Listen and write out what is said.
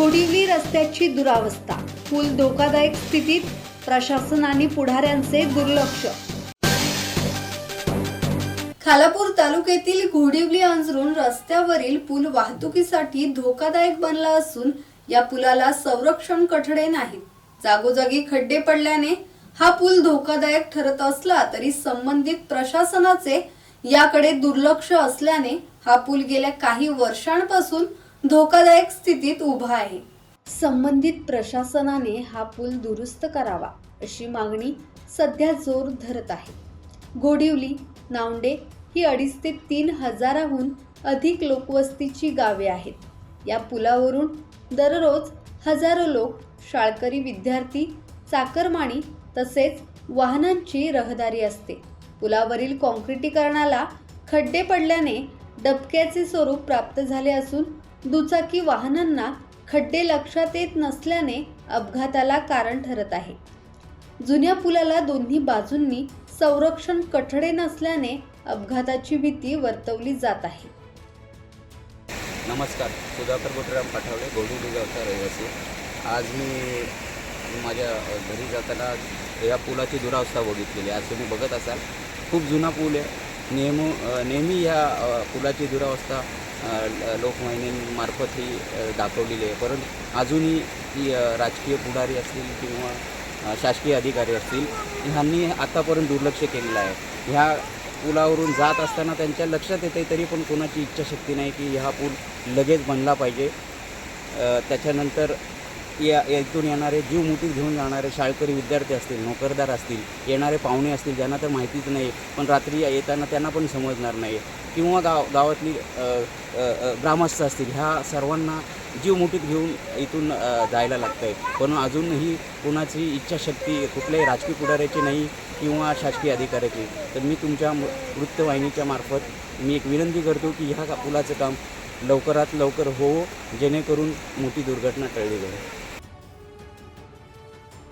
गोडिवली रस्त्याची दुरावस्था पूल धोकादायक स्थितीत प्रशासन आणि पुढाऱ्यांचे दुर्लक्ष. खालापूर तालुक्यातील घोडिवली अंजरून रस्त्यावरील पूल वाहतुकीसाठी धोकादायक बनला असून या पुलाला संरक्षण कठडे नाहीत. जागोजागी खड्डे पडल्याने हा पूल धोकादायक ठरत असला तरी संबंधित प्रशासनाचे याकडे दुर्लक्ष असल्याने हा पूल गेल्या काही वर्षांपासून धोकादायक स्थितीत उभा आहे. संबंधित प्रशासनाने हा पूल दुरुस्त करावा अशी मागणी सध्या जोर धरत आहे. गोडिवली नावंडे ही अडीच ते तीन हजाराहून अधिक लोकवस्तीची गावे आहेत. या पुलावरून दररोज हजारो लोक शाळकरी विद्यार्थी चाकरमाणी तसेच वाहनांची रहदारी असते. पुलावरील कॉन्क्रिटीकरणाला खड्डे पडल्याने डबक्याचे स्वरूप प्राप्त झाले असून दुचाकी वाहनांना खड्डे लक्षात येत नसल्याने अपघाताला कारण ठरत आहे. जुन्या पुलाला दोन्ही बाजूंनी संरक्षण कठडे नसल्याने अपघाताची भीती वर्तवली जात आहे. नमस्कार. सुधाकर बोटराम पाठवले गोडुली गावचा रहिवासी. आज मी माझ्या घरी जाताना या पुलाची दुरावस्था बघितलेली आहे. आज तुम्ही बघत असाल. खूप जुना पूल आहे. नेहमी नेहमी या पुलाची दुरावस्था अ, ल- ही दाखवलेली आहे. परंतु अजूनही ही राजकीय पुढारी असतील किंवा शासकीय अधिकारी असतील ह्यांनी आतापर्यंत दुर्लक्ष केलेलं आहे. ह्या पुलावरून जात असताना त्यांच्या लक्षात येते तरी पण कोणाची इच्छाशक्ती नाही की हा पूल लगेच बनला पाहिजे. त्याच्यानंतर या इथून येणारे जीव मुठीत घेऊन जाणारे शाळकरी विद्यार्थी असतील नोकरदार असतील येणारे पाहुणे असतील ज्यांना तर माहितीच नाही पण रात्री येताना त्यांना पण समजणार नाही किंवा गाव गावातली ग्रामस्थ असतील ह्या सर्वांना जीव मुठीत घेऊन इथून जायला लागतं आहे पण अजूनही कोणाची इच्छाशक्ती कुठल्याही राजकीय पुढाऱ्याची नाही किंवा शासकीय अधिकाऱ्याची तर मी तुमच्या वृत्तवाहिनीच्या मार्फत मी एक विनंती करतो की ह्या का- पुलाचं काम लवकरात लवकर हो जेणेकरून मोठी दुर्घटना टळली जाईल